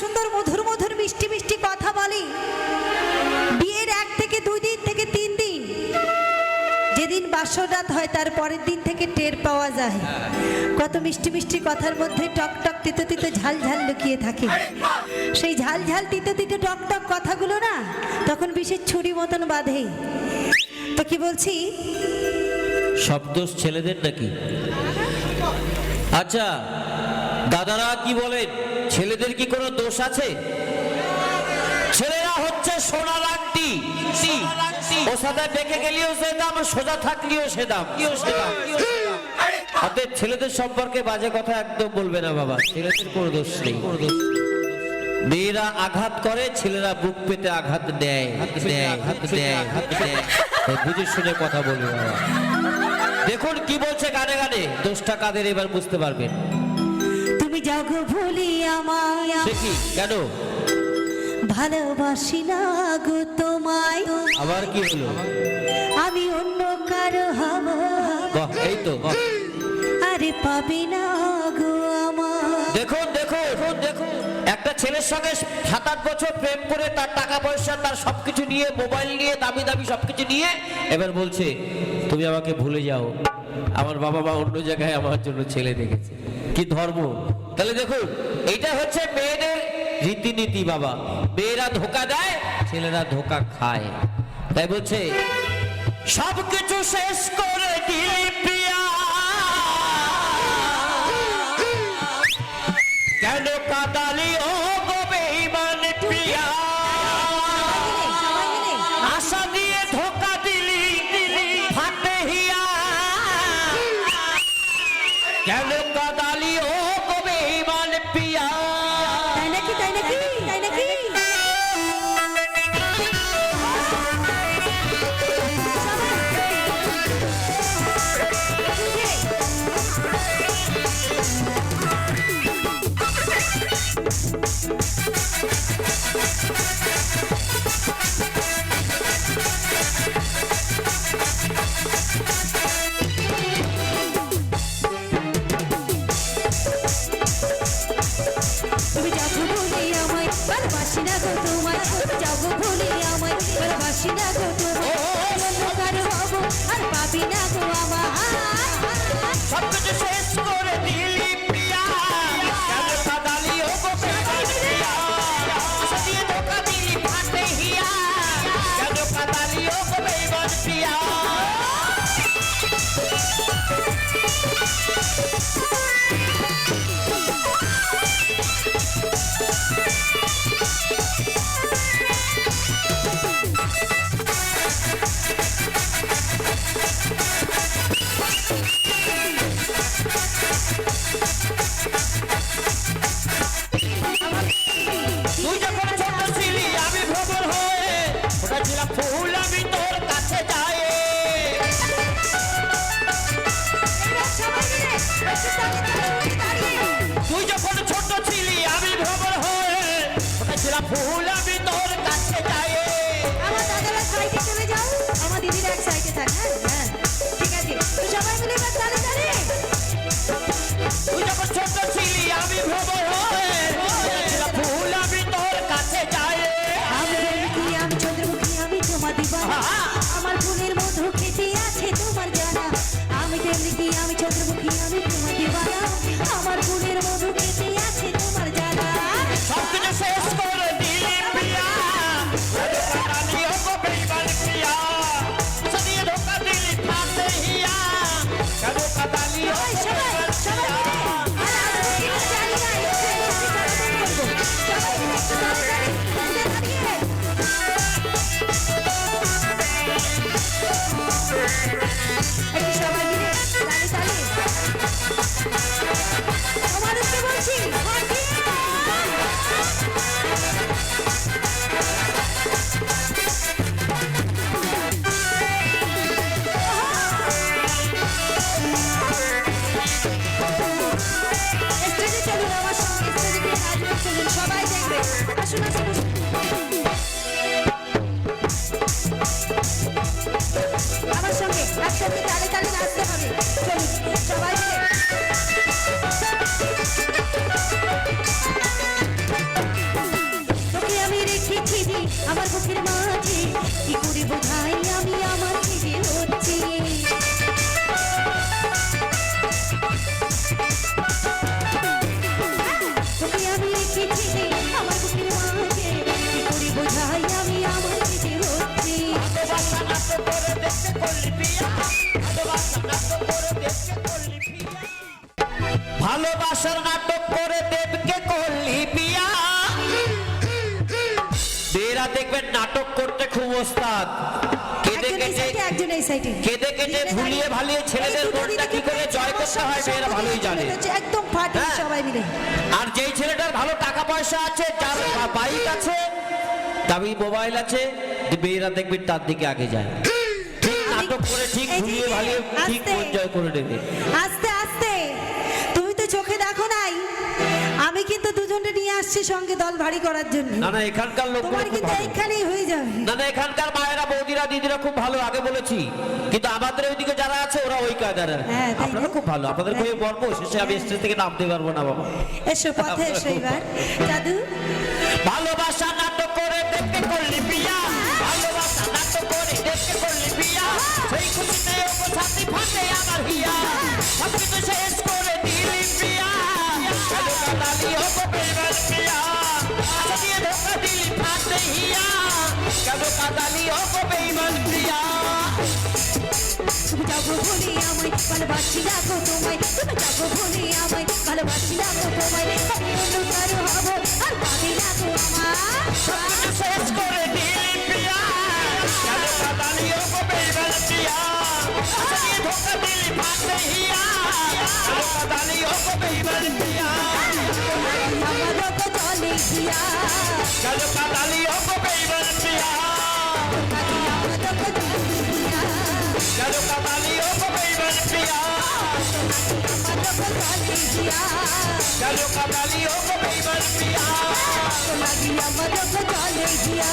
সুন্দর মধুর মধুর মিষ্টি মিষ্টি কথা বলে। বিয়ের এক থেকে দুই থেকে তিন দিন। যেদিন বাসরাত হয়, তার পরের দিন থেকে টের পাওয়া যায়। কত মিষ্টি মিষ্টি কথার মধ্যে টক টক, তিতো তিতো ঝাল ঝাল লুকিয়ে থাকে। সেই ঝাল ঝাল, তিতো তিতো টক টক কথাগুলো না তখন বিশেষ ছুরি মতন বাঁধে। তো কি বলছি? সব দোষ ছেলেদের নাকি? আচ্ছা দাদারা কি বলেন? ছেলেদের কি কোনো দোষ আছে? ছেলেরা হচ্ছে সোনা লাংটি ও সাদা বেঁকে গেলেও সে দাম, সোজা থাকলেও সে দাম। অতএব ছেলেদের সম্পর্কে বাজে কথা একদম বলবে না বাবা। ছেলেদের কোনো দোষ নেই। মেয়েরা আঘাত করে ছেলেরা বুক পেতে আঘাত দেয়। দেয় দেয় দেয়। বুঝে শুনে কথা বলবে বাবা। দেখুন কি বলছে গানে গানে। দোষটা কাদের এবার বুঝতে পারবেন। তুমি যাও গো ভুলি আমায় সে কি? কেন? ভালোবাসি না গো তোমায়। আবার কি হলো? আমি অন্য কারও হব বাহ এই তো আরে পাবি না গো আমার দেখুন দেখুন দেখুন একটা ছেলের সঙ্গে সাত আট বছর প্রেম করে তার টাকা পয়সা, তার সবকিছু নিয়ে, মোবাইল নিয়ে, দামি দামি সবকিছু নিয়ে, এবার বলছে, তুমি আমাকে ভুলে যাও। আমার বাবা মা অন্য জায়গায় আমার জন্য ছেলে দেখেছে। কি ধর্ম? তাহলে দেখুন, এইটা হচ্ছে মেয়েদের রীতিনীতি, বাবা। মেয়েরা ধোকা দেয়, ছেলেরা ধোকা খায়। তাই বলছে, সবকিছু শেষ করে দিলি প্রিয়া। Russia. Ha-ha! আমার সঙ্গে একসঙ্গে তালে নাচতে হবে। চলুন ভালোবাসার নাটক করে দেবকে করলি বিয়া মেয়েরা দেখবেন নাটক করতে খুব ওস্তাদ। কেঁদে কেটে কেটে ভুলিয়ে ভালিয়ে ছেলেদের মনটা কি করে জয় করতে হয় মেয়েরা ভালোই জানে। একদম হ্যাঁ। সবাই মিলে। আর যেই ছেলেটার ভালো টাকা পয়সা আছে যার বাইক আছে দামি মোবাইল আছে মেয়েরা দেখবেন তার দিকে আগে যায়। নাটক করে ঠিক এই যে, ভুলিয়ে ঠিক জয় করে নেবে। আস্তে আস্তে। তুমি তো চোখে দেখো নাই। আমি কিন্তু দুজনকে নিয়ে আসছি সঙ্গে দল ভারী করার জন্য। না না এখানকার লোকগুলো তোমার কিন্তু এইখানেই হয়ে যাবে। না না এখানকার মায়েরা বৌদিরা দিদিরা খুব ভালো আগে বলেছি। কিন্তু আমাদের ওইদিকে যারা আছে ওরা ওই কায়দার। হ্যাঁ? আপনারা খুব ভালো। আপনাদের হ্যাঁ। খুবই গর্ব শেষে আমি স্টেজ থেকে নামতে পারব না বাবা। এসো পথে এসো এবার। জাদু। ভালোবাসা নাটক করে দেখতে করলি বিয়া কাটালি হব বেবার বিয়া তুমি যাব বলে আমায় ভালোবাসি রাখো তোমায় তুমি যাব বলে আমায় ভালোবাসি রাখো তোমায় আমি অন্য কারও হব আর পাবি রাখো আমার সবকিছু শেষ করে দিলি বিয়া কেন কাটালি হব বেবার বিয়া আশা দিয়ে ধোকা দিলি ফাটে হিয়া কেন কাটালি হব বেবার বিয়া আমারও তো চলে গিয়া কেন কাটালি হব বেবার বিয়া আমারও তো চলে গিয়া কেন কাটালি হব বেবার বিয়া আমারও গিয়া কেন কাটালি হব বেবার বিয়া লাগি আমারও তো চলে গিয়া